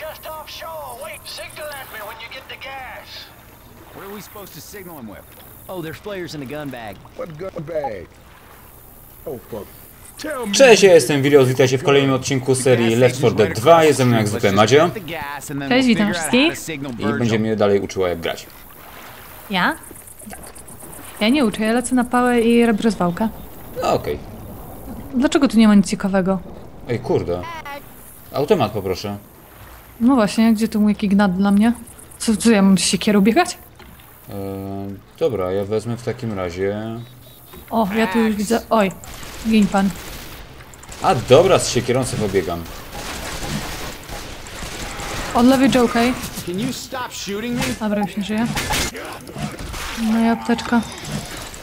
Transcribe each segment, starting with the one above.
just offshore. Wait, signal at me when you get the gas. What are we supposed to signal him with? Oh, there's flares in the gun bag. What gun bag? Oh fuck. Cześć, ja jestem Wilios, witajcie w kolejnym odcinku serii Left 4 Dead 2. Jest ze mną jak zwykle Madzia Cześć, witam wszystkich. i będzie mnie dalej uczyła jak grać. Ja? Ja nie uczę, ja lecę na pałę i robię rozwałkę. No okej. Dlaczego tu nie ma nic ciekawego? Ej, kurde. Automat poproszę. No właśnie, gdzie tu mój jaki gnat dla mnie? Co, co ja mam z siekierą biegać? Eee, dobra, ja wezmę w takim razie... O, ja tu już widzę... Oj, gin pan. A dobra, z siekierą sobie pobiegam. Od lewej Joker. Can you stop shooting me? Dobra, już nie żyje. Moja apteczka.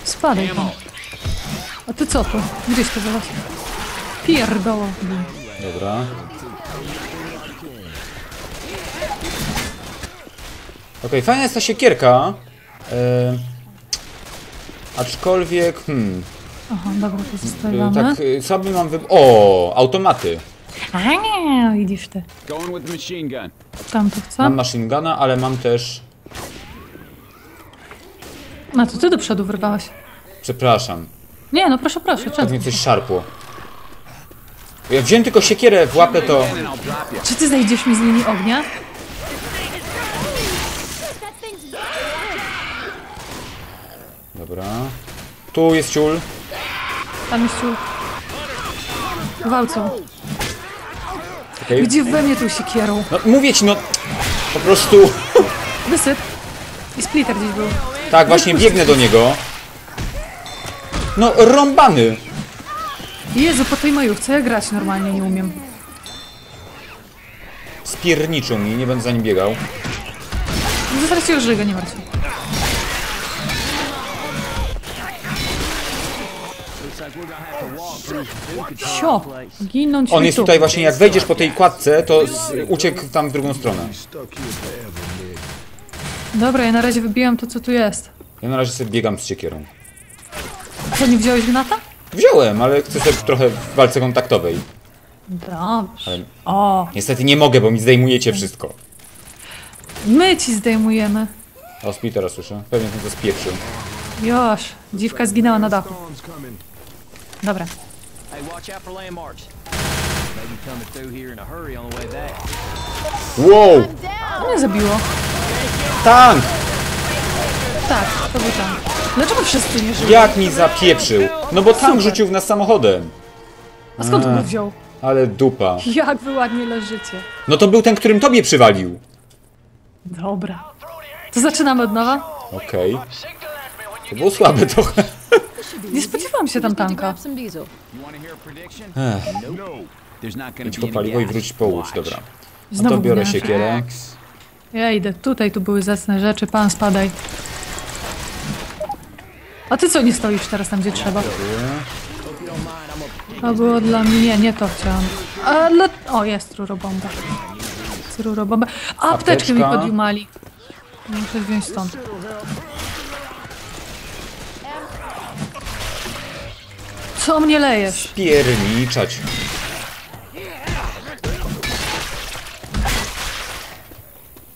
Spadaj pan. A ty co tu? Gdzieś to zaraz? Pierdoło. Dobra. Okej, fajna jest ta siekierka. Eee, aczkolwiek, hmm, Aha, dobra, to e, zostawiamy. tak e, sobie mam wy... O, automaty. A nie, widzisz ty. Going with the machine gun. Tam to chcę. Mam machine guna, ale mam też... A to ty do przodu wyrwałeś. Przepraszam, Nie, no proszę, proszę, tak czemu? mnie coś szarpło. Jak wziąłem tylko siekierę w łapę, to... Czy ty zejdziesz mi z linii ognia? Dobra. Tu jest ciul. Tam jest ciul. Gwałcą. Okej. Gdzie we mnie tą siekierą? No, mówię ci, no... Po prostu... Wysyp. I splitter gdzieś był. Tak, właśnie biegnę do niego. No, rąbany. Jezu, po tej majówce ja grać normalnie nie umiem. Spierniczył mi, nie będę za nim biegał. No zaraz się żyga, nie martw się. Sio, ginąć On jest tu. tutaj właśnie, jak wejdziesz po tej kładce, to z, uciekł tam w drugą stronę. Dobra, ja na razie wybijam to, co tu jest. Ja na razie sobie biegam z siekierą. Co, nie wziąłeś gnata? Wziąłem, ale chcę sobie trochę w walce kontaktowej. Dobrze. O, Niestety nie mogę, bo mi zdejmujecie wszystko. my ci zdejmujemy. O, Splittera słyszę. Pewnie ten to spieprzył. Już, dziwka zginęła na dachu. Dobra. Hey, watch out for landmarks. Maybe coming through here in a hurry on the way back. Wow! To mnie zabiło. Tank! Tak, to był tam. Dlaczego wszyscy nie żyją? Jak mi zapieprzył? No bo tank rzucił w nas samochodem. A skąd go wziął? Ale dupa. Jak wy ładnie leżycie. No to był ten, którym tobie przywalił. Dobra. To zaczynamy od nowa? Okej. To było słabe trochę. Nie spodziewałam się tam tanka. Prediction? No. Idź po paliwo i wróć po łódź, dobra. No Znowu to biorę siekierę. Ja idę. Tutaj tu były zacne rzeczy. Pan spadaj. A ty co nie stoisz teraz tam, gdzie trzeba? To było dla mnie. Nie, nie to chciałam. Ale... O, jest rurobomba. Jest rurobomba. A, apteczkę mi podjumali. Muszę wziąć stąd. Co mnie lejesz? Pierniczać.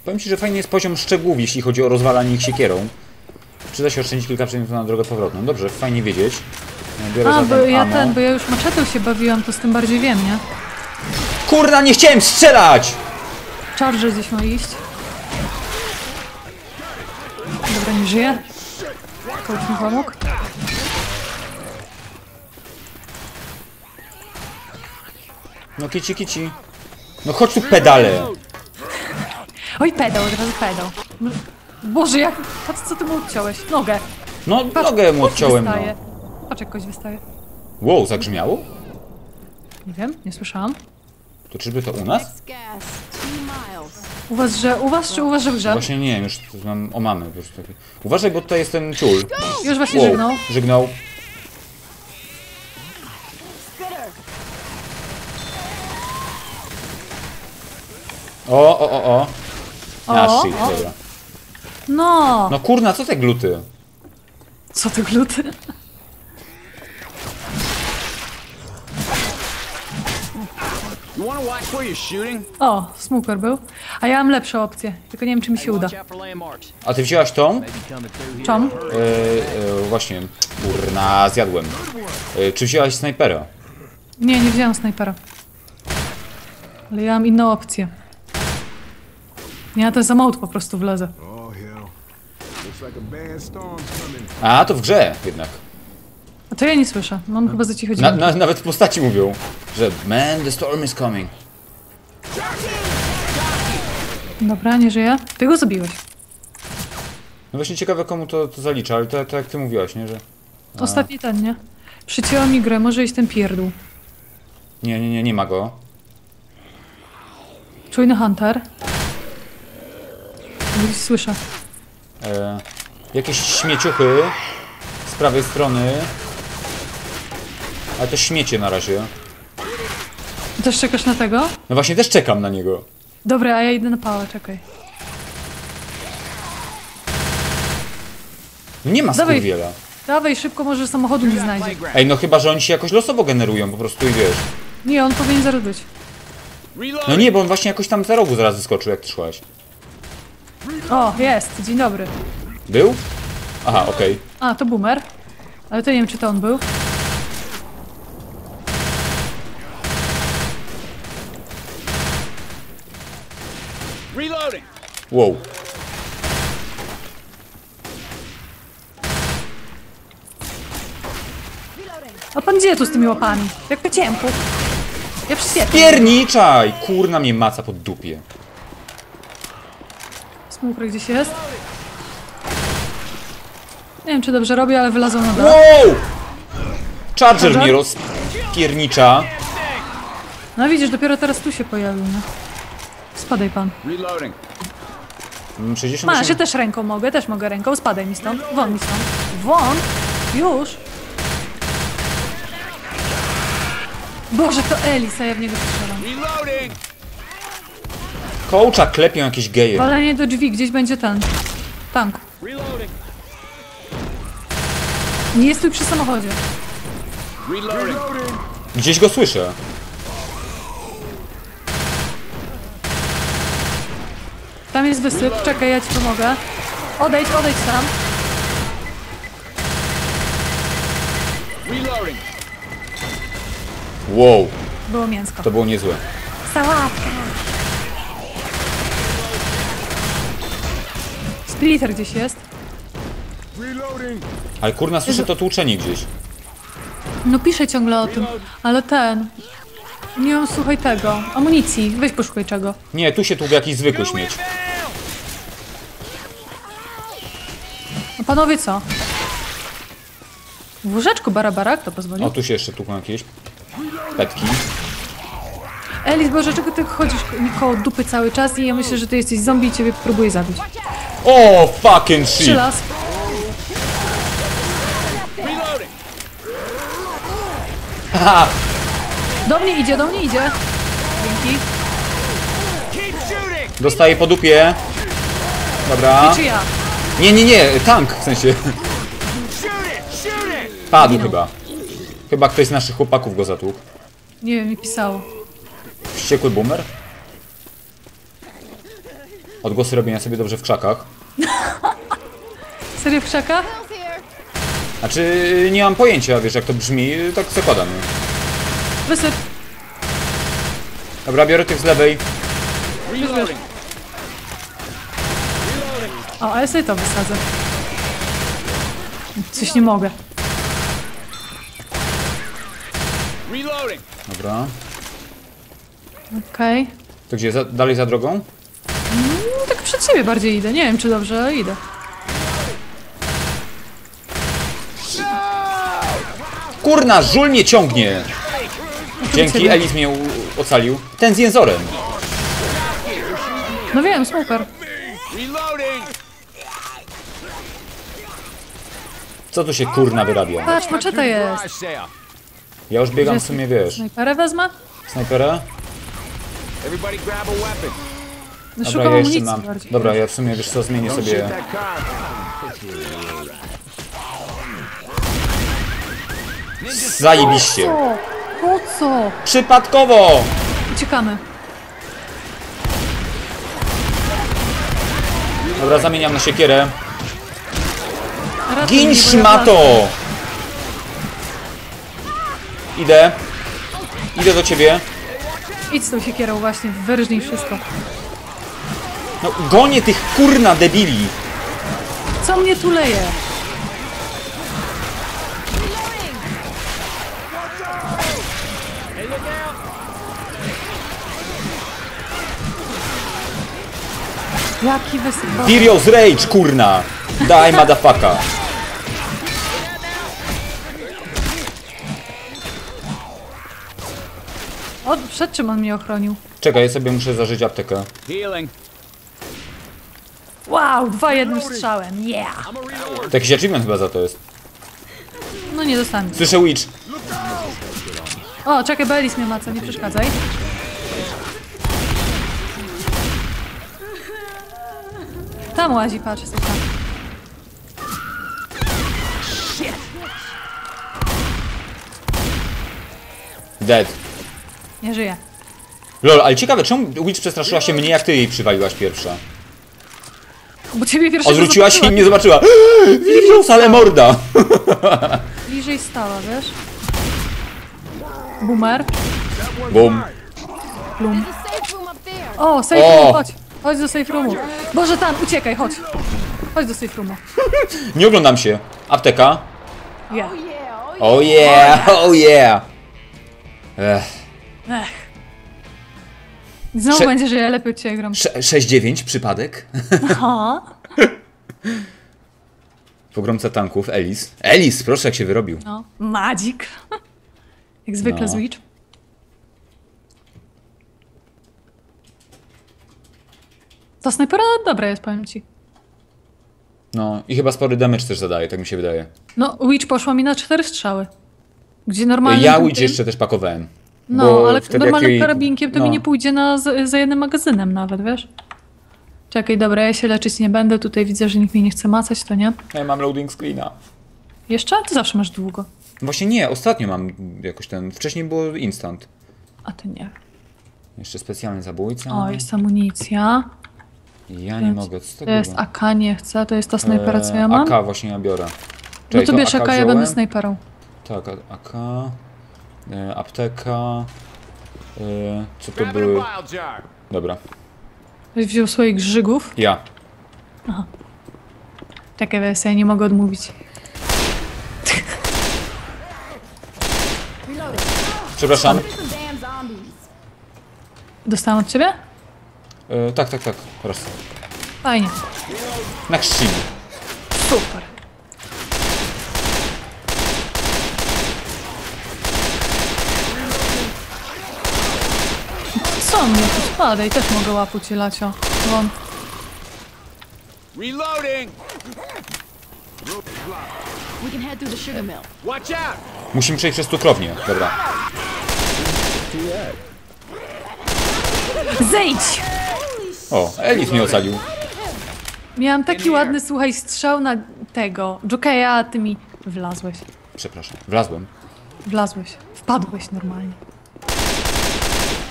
Powiem ci, że fajny jest poziom szczegółów, jeśli chodzi o rozwalanie ich siekierą. Przyda się oszczędzić kilka przedmiotów na drogę powrotną. Dobrze, fajnie wiedzieć. Biorę A, bo ja ammo. ten, bo ja już maczetą się bawiłam, to z tym bardziej wiem, nie? Kurna, nie chciałem strzelać! Charger gdzieś ma iść. Dobra, nie żyje. Coach mi pomógł. No kici, kici. No chodź tu pedale. Oj, pedał, od razu pedał. Boże, jak... Patrz, co ty mu odciąłeś. Nogę. No Patrz, nogę mu kość odciąłem, no. wystaje. Patrz, jak kość wystaje. Wow, zagrzmiało? Nie wiem, nie słyszałam. To czyżby to u nas? gas, two miles. U was, że... U was, czy u was, że grze? Właśnie nie wiem, już mam o mamy. po prostu takie. Uważaj, bo tutaj jest ten ciul. Już właśnie Wow, żygnął. Żygnął. O, o, o, o. A, O, shit, o. dobra. No! No kurna, co te gluty? Co ty gluty? You wanna watch where you're shooting? O, smoker był. A ja mam lepszą opcję, tylko nie wiem, czy mi się uda. Watch out for landmarks. A ty wzięłaś tą? Maybe coming through here. Czom? E, e, właśnie, kurna, zjadłem. E, czy wzięłaś snajpera? Nie, nie wziąłem snajpera. Ale ja mam inną opcję. Ja to za maut po prostu wlezę. A. A, to w grze jednak. A to ja nie słyszę. Mam chyba za cicho Na, na, nawet postaci mówią, że man, the storm is coming. Dobra, nie żyje. Ty go zabiłeś. No właśnie ciekawe komu to, to zalicza, ale to, to jak ty mówiłaś, nie, że... Ostatni ten, nie? Przycięła mi grę, może iść ten pierdół. Nie, nie, nie, nie ma go. Czujny Hunter. Gdzieś słyszę. E, jakieś śmieciuchy z prawej strony. Ale to śmiecie na razie. Też czekasz na tego? No właśnie też czekam na niego. Dobra, a ja idę na pałę, czekaj. No Nie ma Dawaj. skurwiela. Dawaj, szybko, może samochodu nie znajdzie. Ej, no chyba, że oni się jakoś losowo generują po prostu i wiesz. Nie, on powinien. Reload. No nie, bo on właśnie jakoś tam za rogu zaraz wyskoczył, jak ty szłaś. O, jest, dzień dobry. Był? Aha, okej. A, to boomer. Ale to nie wiem, czy to on był. Reloading. Wow. A pan gdzie tu z tymi łapami? Jak po ciemku. Ja przyświetlę. Pierniczaj! Kurna mnie maca pod dupie. Smoker gdzieś jest. Nie wiem, czy dobrze robię, ale wylazą na dół. Wow! Charger Charger? mnie rozpiernicza. No widzisz, dopiero teraz tu się pojawił, no. Spadaj pan. Reloading. Mm, 68... Masz, ja też ręką mogę, też mogę ręką. Spadaj mi stąd. Won mi stąd. Won? Już? Boże, to Elis, a ja w niego. Coacha klepią jakieś geje. Walenie do drzwi, gdzieś będzie ten. Tank. Nie jest tu przy samochodzie. Gdzieś go słyszę. Tam jest wysyp, czekaj, ja ci pomogę. Odejdź, odejdź tam. Reloading. Wow, Było mięsko. to było niezłe. Sałatka. Splitter gdzieś jest. Ale kurna, słyszę to tłuczenie gdzieś. No piszę ciągle o tym, ale ten... Nie mam, słuchaj tego, amunicji. Weź poszukaj czego. Nie, tu się tługł jakiś zwykły śmieć. No panowie co? W łóżeczku barabara, kto pozwolił? O, tu się jeszcze tłukną jakieś petki. Elis, Boże, czego ty chodzisz mi koło dupy cały czas i ja myślę, że ty jesteś zombie i ciebie próbuję zabić. O, fucking shit! Przylas. Haha, Do mnie idzie, do mnie idzie. Dzięki. Dostaję po dupie. Dobra. Czy ja? Nie, nie, nie, tank w sensie. Padł chyba. Chyba ktoś z naszych chłopaków go zatłukł. Nie wiem, mi pisało. Wściekły boomer? Odgłosy robienia sobie dobrze w krzakach. Serio w krzakach? Znaczy, nie mam pojęcia, wiesz jak to brzmi, tak zakładam. Wysyp. Dobra, biorę tych z lewej. Reloading. O, a ja sobie to wysadzę. Coś nie mogę. Reloading. Dobra. Okej. To gdzie, za, dalej za drogą? No, tak przed siebie bardziej idę. Nie wiem, czy dobrze, ale idę. Kurna, żul mnie ciągnie! Dzięki. Elis mnie ocalił. Ten z jęzorem. No wiem. Reloading. Co tu się kurna wyrabia? Patrz, maczeta jest. Ja już biegam w sumie, wiesz, Snajperę wezmę? snajpera. Everybody grab a weapon. No, Dobra, szukam ja jeszcze mam. bardziej. Dobra, ja w sumie, wiesz co, zmienię sobie... Zajebiście. Co? Po co? Przypadkowo! uciekamy. Dobra, zamieniam na siekierę. Ratuj Gin szmato! Idę. Idę do ciebie. Idź z tą siekierą właśnie, wyrżnij wszystko. No, gonię tych kurna debili. Co mnie tu leje? Jaki wysypany. Furious Rage, kurna! Daj, motherfucker. Przed czym on mnie ochronił? Czekaj, ja sobie muszę zażyć aptekę. Healing. Wow, dwa jednym strzałem, yeah! To jakiś achievement chyba za to jest. No nie dostanę. Słyszę Witch. O, czekaj, Belis mnie maca, nie przeszkadzaj. Tam łazi, patrz, słuchaj. Dead. Nie żyje. Lol, ale ciekawe, czemu Witch przestraszyła się mnie, jak ty jej przywaliłaś pierwsza? Bo ciebie pierwszego Odwróciła się i zobaczyła. mnie zobaczyła. Furious, ale morda! Bliżej stała, wiesz? Boomer. Bum. Plum. O, safe O! room, chodź. Chodź do safe roomu. Boże, tam, uciekaj, chodź. Chodź do safe roomu. Nie oglądam się. Apteka. Yeah. Yeah, oh Oh yeah, oh yeah. Ech. Ech. Znowu Prze- będzie, że ja lepiej od ciebie gram. Sze- 6-9, przypadek. Aha. Pogromca tanków, Elis. Elis, proszę, jak się wyrobił. No, madzik. Jak zwykle No. z Witch. Ta snajpera dobra jest, powiem ci. No, i chyba spory damage też zadaje, tak mi się wydaje. No, Witch poszła mi na cztery strzały. Gdzie normalnie... Ja Witch jeszcze też pakowałem. No, bo ale normalnym jak jej- karabinkiem to no. mi nie pójdzie na, za, za jednym magazynem nawet, wiesz? Czekaj, dobra, ja się leczyć nie będę. Tutaj widzę, że nikt mnie nie chce macać, to nie? Ja mam loading screena. Jeszcze? Ty zawsze masz długo. Właśnie nie, ostatnio mam jakoś ten. Wcześniej było instant. A ty nie. Jeszcze specjalny zabójca. O, jest amunicja. Ja nie mogę, co to To jest było? AK, nie chcę. To jest ta snajpera, co ja mam. AK właśnie ja biorę. No to bierz AK, ja wziąłem? będę snajperą. Tak, AK. E, apteka. E, co to były? Dobra. Ktoś wziął swoich grzygów. Ja. Bo ja sobie nie mogę odmówić. Przepraszam. Dostałam od ciebie? E, tak, tak, tak. Raz. Fajnie. Na chrzciny. Super. Mnie tu spada i też mogę łapuć i lacio. Won. Reloading. We can head through the sugar mill. Watch out. Musimy przejść przez cukrownię. Dobra. Zejdź! O, Elis mnie ocalił. Miałam taki ładny, słuchaj, strzał na tego Jokeja, a ty mi wlazłeś. Przepraszam. Wlazłem. Wlazłeś. Wpadłeś normalnie. Reloading.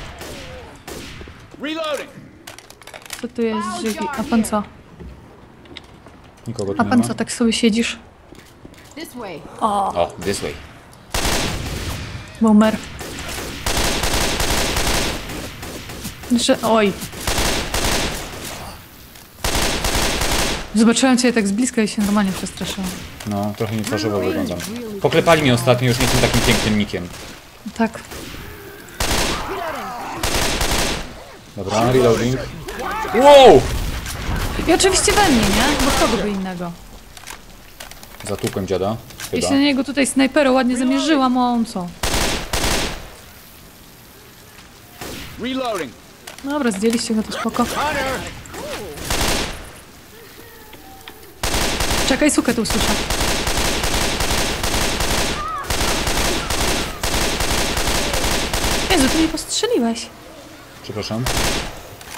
Co tu jest żywi? A pan co? Nikogo tu A nie pan ma. co, tak sobie siedzisz? This way. O, this way. Boomer. Że, oj. Zobaczyłem cię tak z bliska i się normalnie przestraszyłam. No, trochę nietwarzowo wyglądam. Poklepali mnie ostatnio, już nie jestem takim pięknym nikiem. Tak. Dobra, reloading. Wow! I oczywiście we mnie, nie? Bo kogo by innego. Zatłukłem dziada. Chyba. Jeśli na niego tutaj snajperę ładnie zamierzyłam, a on co? Reloading. Dobra, zdjęliście go, to spoko. Czekaj, sukę tu słyszę. Jezu, ty mnie postrzeliłeś. Przepraszam.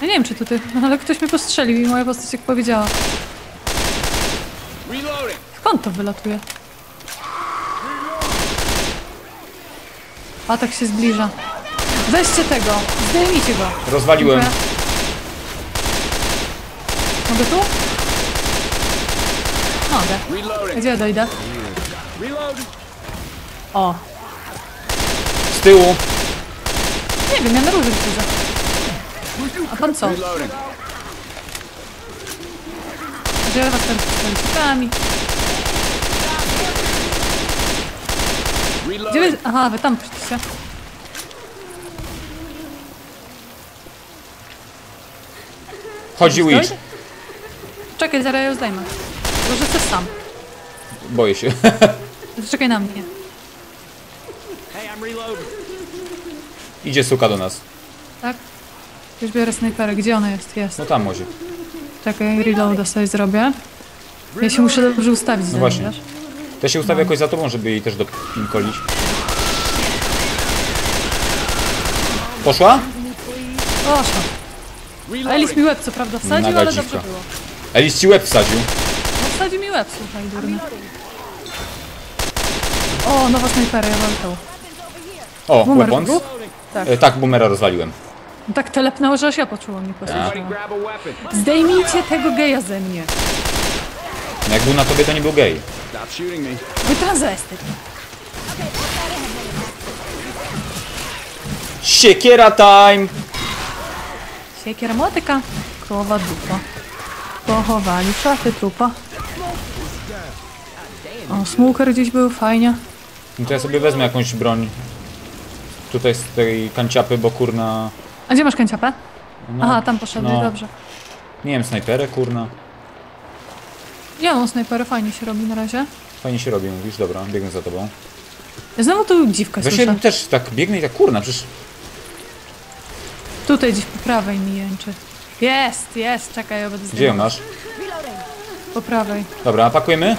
Ja nie wiem, czy to ty, ale ktoś mnie postrzelił i moja postać jak powiedziała. Skąd to wylatuje? Atak się zbliża. Weźcie tego, zdejmijcie go. Rozwaliłem. Dziękuję. Mogę tu? Mogę. Gdzie dojdę? Reloading. O, Z tyłu. nie wiem, ja na róży widzę. A pan co? Że was tam z policzkami. Gdzie wy... Aha, wy tam przyjdziecie. Chodzi. Dojdzie? Czekaj, zaraz ja ją zdejmę. Może chcesz sam. Boję się. Czekaj na mnie. Hey, I'm reloading. Idzie suka do nas. Tak? Już biorę snajperę. Gdzie ona jest? Jest. No tam może. Czekaj, reloada sobie zrobię. Ja się muszę dobrze ustawić. No właśnie. Wiesz? To się ustawię no. jakoś za tobą, żeby jej też dopinkolić. Poszła? Poszła. Elis mi łeb co prawda wsadził, ale dziwka. dobrze było. Elis ci łeb wsadził? No wsadził mi łeb, słuchaj, durny. O, nowa snajpera, ja walkę. O, weapons? Tak. E, tak, boomera rozwaliłem. Tak telepnęło, że ja poczułam, nie Everybody posłyszałam. Zdejmijcie tego geja ze mnie. No jak był na tobie, to nie był gej. Wy transwestyt. Siekiera time! Siekiera motyka. Królowa dupa. Pochowali szafy trupa. O, smoker gdzieś był, fajnie. No to ja sobie wezmę jakąś broń. Tutaj z tej kanciapy, bo kurna... A gdzie masz kanciapę? No, Aha, tam poszedłeś, no. dobrze. Nie wiem, snajperę, kurna. Ja mam snajperę, fajnie się robi na razie. Fajnie się robi, mówisz, dobra, biegnę za tobą. Znowu tu dziwka Właśnie słyszę. też tak biegnę i tak, kurna, przecież... Tutaj gdzieś po prawej mi jęczy. Jest, jest, czekaj, ja będę Gdzie ją masz? Po prawej. Dobra, pakujemy?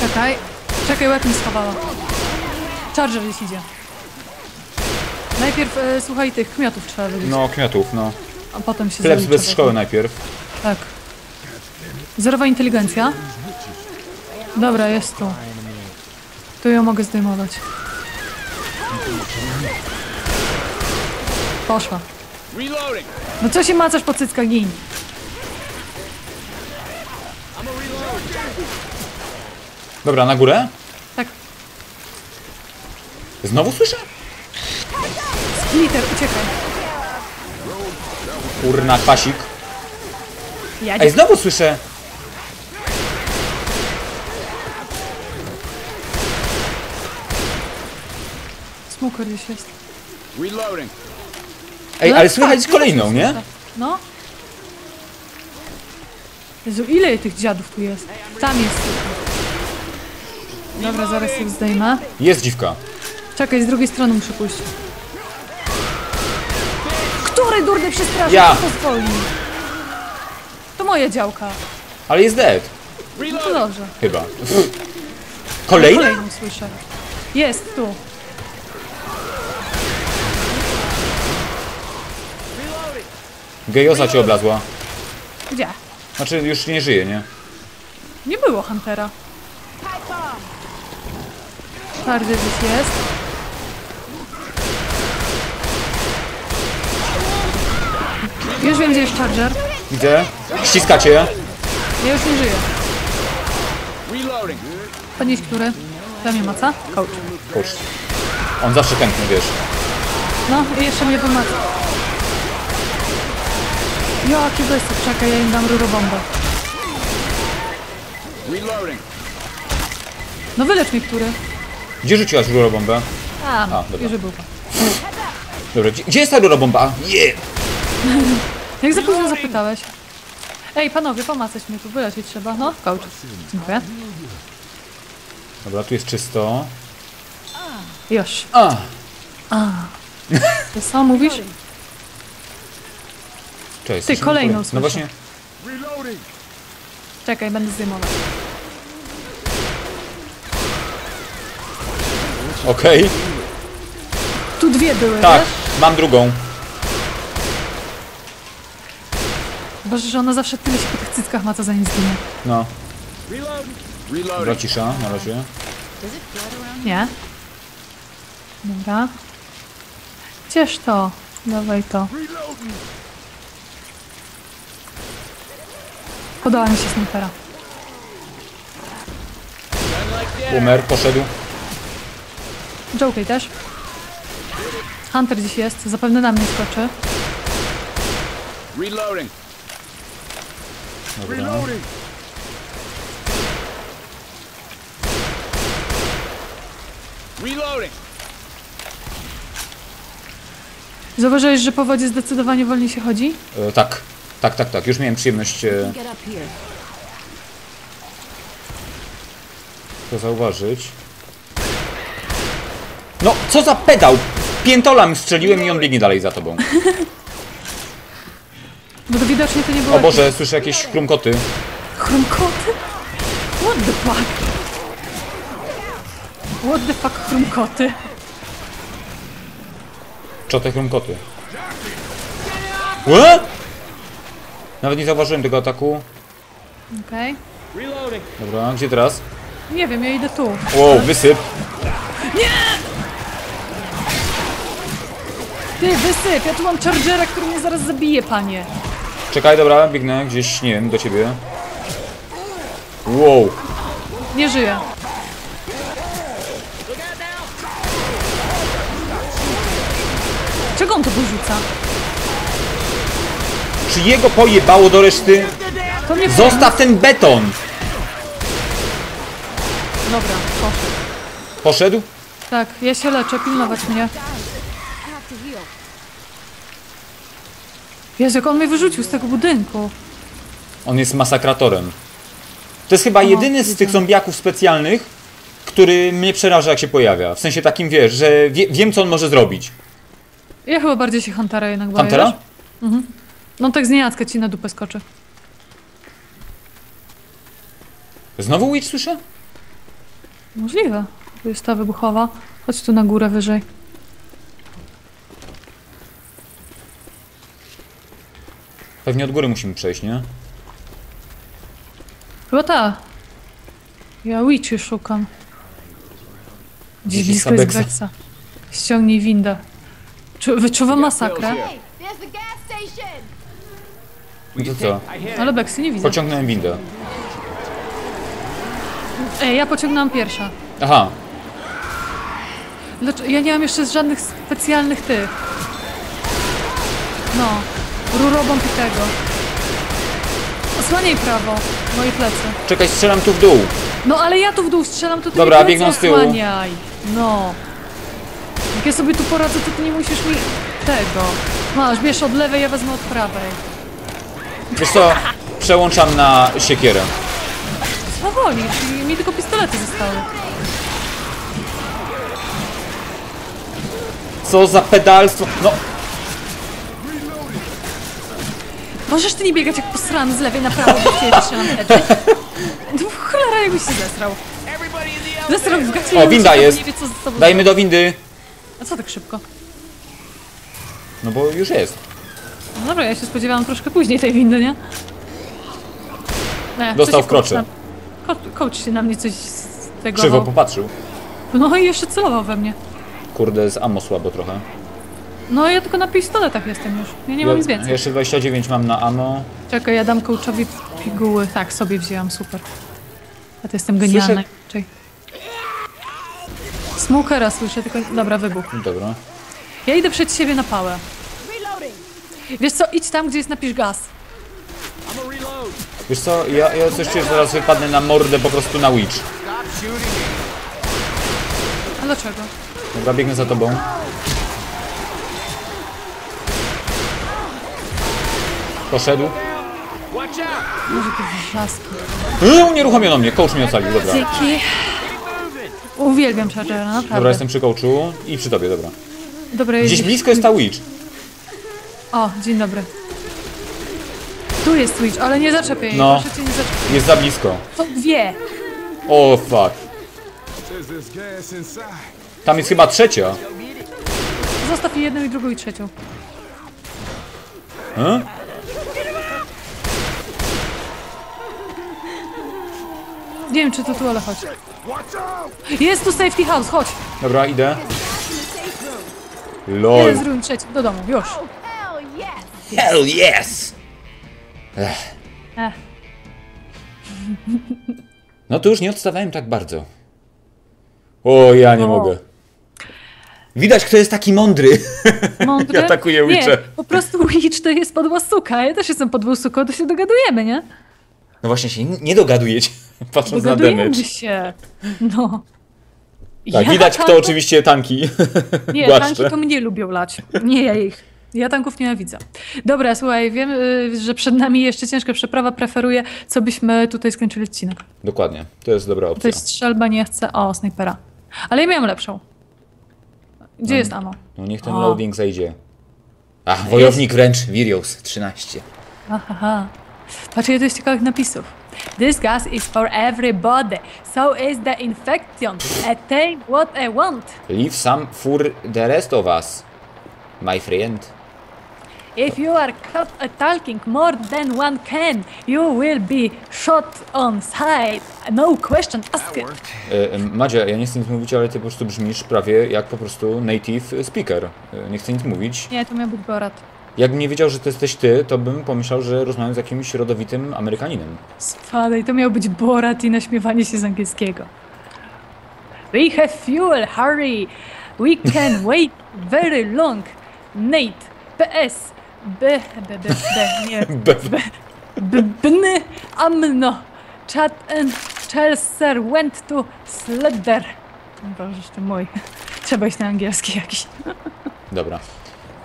Czekaj. Czekaj, łeb mi schowała. Charger gdzieś idzie. Najpierw, e, słuchaj, tych kmiotów trzeba wybić, No, kmiotów, no. a potem się Plebs bez szkoły najpierw. Tak. Zerowa inteligencja. Dobra, jest tu. Tu ją mogę zdejmować. Poszła. No co się macasz po cyckach, gin? Dobra, na górę? Tak, Znowu słyszę? Splitter, uciekaj. Kurna, kwasik. Ja Ej, znowu słyszę! Smoker gdzieś jest. Reloading. Ej, No ale tak, słychać tak, kolejną, nie? słyszę. No. Jezu, ile tych dziadów tu jest? Tam jest. Dobra, zaraz ich zdejmę. Jest dziwka. Czekaj, z drugiej strony muszę pójść. Który durny przestraszy Ja. ja. pozwoli? To moja działka. Ale jest dead. To dobrze. Chyba. Kolejna? Kolejną słyszę. Jest tu. Gejoza cię oblazła. Gdzie? Znaczy, już nie żyje, nie? Nie było Huntera. Twardy gdzieś jest. Już wiem, gdzie jest Charger. Widzę. Ściskacie. Ja już nie żyję. Podnieść który? Dla mnie maca? Coach. Kurcz. On zawsze tęknie, wiesz. No i jeszcze mnie wymaca. Jaki bestia, czekaj, ja im dam rurobombę. Reloading. No wylecz mnie który. Gdzie rzuciłaś rurobombę? A, A, dobra. już był. Dobra, gdzie, gdzie jest ta rurobomba? Je! Jak za późno zapytałeś? Ej, panowie, pomacać mnie tu, wylecieć trzeba. No, coach. Dziękuję. Dobra, tu jest czysto. Już. A! To co mówisz? Cześć, jesteśmy kolejną słyszę. No właśnie. Czekaj, będę zdejmować. Okej. Tu dwie były, Tak, wiesz? mam drugą. Boże, że ona zawsze tyle się po tych cyckach maca, zanim zginie. No. Dobra, cisza na razie. Nie? Dobra. Gdzież to? Dawaj to. Podoba mi się snajpera. Umer, poszedł. Joker też. Hunter dziś jest, zapewne na mnie skoczy. Reloading. Dobra. Reloading. Zauważyłeś, że po wodzie zdecydowanie wolniej się chodzi? E, tak, tak, tak, tak. Już miałem przyjemność e, Get up here. to zauważyć. No, co za pedał! Piętola mi strzeliłem i on biegnie dalej za tobą. Bo to widocznie to nie było O Boże, słyszę jakieś chrumkoty. chrumkoty. What the fuck? What the fuck chrumkoty? Czote chrumkoty. Łe? Nawet nie zauważyłem tego ataku. Okej. Dobra, gdzie teraz? Nie wiem, ja idę tu. Wow, wysyp. Ty, wysyp, ja tu mam chargera, który mnie zaraz zabije, panie. Czekaj, dobra, biegnę gdzieś, nie wiem, do ciebie. Wow. Nie żyję. Czego on to wyrzuca? Czy jego pojebało do reszty? To mnie Zostaw ten beton! Dobra, poszedł. Poszedł? Tak, ja się leczę, pilnować mnie. I have to heal. Jezu, jak on mnie wyrzucił z tego budynku. On jest masakratorem. To jest chyba jedyny z tych zombiaków specjalnych, który mnie przeraża jak się pojawia. W sensie takim, wiesz, że wie, wiem co on może zrobić. Ja chyba bardziej się Huntera jednak boję. Huntera? wiesz? No tak z niejacka ci na dupę skoczy. Znowu Witch słyszę? Możliwe. Jest ta wybuchowa. Chodź tu na górę wyżej. Pewnie od góry musimy przejść, nie? Chyba ta. Ja Witchy szukam. Gdzieś blisko jest Abexa. Bexa. Ściągnij windę. Czu, wyczuwam masakrę, Hey, there's the gas station. No to co? ale Bexy nie widzę. Pociągnąłem windę. Ej, ja pociągnęłam pierwsza. Aha, Dlaczego? Ja nie mam jeszcze żadnych specjalnych tych. No. Rurobomb i tego. Osłaniaj prawo. Moje plecy. czekaj, strzelam tu w dół. No ale ja tu w dół strzelam, to ty Dobra, mi plecy biegną z tyłu. osłaniaj. No. Jak ja sobie tu poradzę, to ty nie musisz mi tego. Masz, bierz od lewej, ja wezmę od prawej. Wiesz co? Przełączam na siekierę. Powoli, czyli mi tylko pistolety zostały. Co za pedalstwo? No, Możesz ty nie biegać jak posrany z lewej na prawo, bo cię trzymam. No cholera, jakbyś się zesrał. Zesrał w gacie O, winda jest. Nie wie, co z sobą dajmy do windy. A co tak szybko? No bo już jest. No dobra, ja się spodziewałam troszkę później tej windy, nie? Nie, Dostał w coach na- ko- Coach się na mnie coś z tego... Krzywo popatrzył. No i jeszcze celował we mnie. Kurde, z ammo słabo trochę. No ja tylko na pistoletach jestem już. Ja nie mam nic więcej. Jeszcze 29 mam na ammo. Czekaj, ja dam coachowi piguły. Tak, sobie wzięłam, super. Ja to jestem genialna. Słyszę-. Smokera słyszę, tylko... Dobra, wybuch. Dobra. Ja idę przed siebie na pałę. Wiesz co, idź tam, gdzie jest napisz gaz. Wiesz co, ja, ja coś czuję, że zaraz wypadnę na mordę po prostu na Witch. A dlaczego? Dobra, biegnę za tobą. Poszedł. Może to wrzaski. Yy, unieruchomiono mnie, coach mnie ocalił, dobra. Dzięki. Uwielbiam Chargera, naprawdę. Dobra, jestem przy coachu i przy tobie, dobra. Dobra, Gdzieś blisko jest ta Witch. O, dzień dobry. Tu jest Twitch, ale nie zaczepię jej, No. proszę cię nie zaczepię. Jest za blisko. To dwie. O, fuck. Tam jest chyba trzecia. Zostaw jej jedną i drugą i trzecią. Hm? Nie wiem, czy to tu, ale chodź. Jest tu safety house, chodź. Dobra, idę. Lol. Jeden z trzeci, do domu, już. Oh, hell yes! Hell yes! Ech. No to już nie odstawałem tak bardzo. O, ja nie O. mogę. Widać, kto jest taki mądry. Mądry? Ja atakuję Nie, Witcher. po prostu Witch to jest podła suka. Ja też jestem podłą suką, to się dogadujemy, nie? No właśnie się nie dogadujecie, patrząc na damage. się. No. Tak, Ja widać, kto tanków- oczywiście tanki Nie, głaszcze. tanki to mnie lubią lać. Nie ja ich. Ja tanków nienawidzę. Dobra, słuchaj, wiem, y, że przed nami jeszcze ciężka przeprawa. Preferuję, co byśmy tutaj skończyli odcinek. Dokładnie, to jest dobra To opcja. jest strzelba, nie chcę. O, snajpera. Ale ja miałem lepszą. Gdzie jest ammo? No niech ten O. loading zejdzie. Ach, wojownik wręcz, Virios 13. Aha. Patrz, ile to jest ciekawych napisów. This gas is for everybody. So is the infection. I take what I want. Leave some for the rest of us, my friend. If you are caught talking more than one can, you will be shot on sight. No question asked. E, Madzia, ja nie chcę nic mówić, ale ty po prostu brzmisz prawie jak po prostu native speaker. E, Nie chcę nic mówić. Nie, to miał być Borat. Jakbym nie wiedział, że to jesteś ty, to bym pomyślał, że rozmawiam z jakimś rodowitym Amerykaninem. Spadaj, to miał być Borat i naśmiewanie się z angielskiego. We have fuel, hurry! We can wait very long. Nate, PS, B, B, B, B, nie, B, B, Bny, Amno, Chad and Chelsea went to Sledder. Boże, ty mój. Trzeba iść na angielski jakiś. Dobra.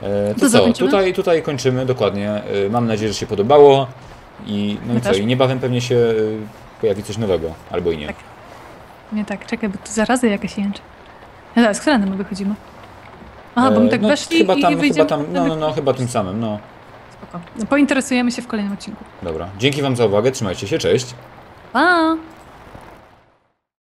E, to To co, zakończymy? tutaj, tutaj kończymy, dokładnie. E, mam nadzieję, że się podobało. I, no My i co, też. i niebawem pewnie się e, pojawi coś nowego, albo i nie. Tak. Nie tak, czekaj, bo tu zarazy jakaś jęczy. No zaraz, którędy my wychodzimy? Aha, bo my tak no, weszli chyba tam, i chyba wyjdziemy. tam, no, no, no, chyba tym samym, no. Spoko. No, Pointeresujemy się w kolejnym odcinku. Dobra. Dzięki wam za uwagę, trzymajcie się, cześć. Pa!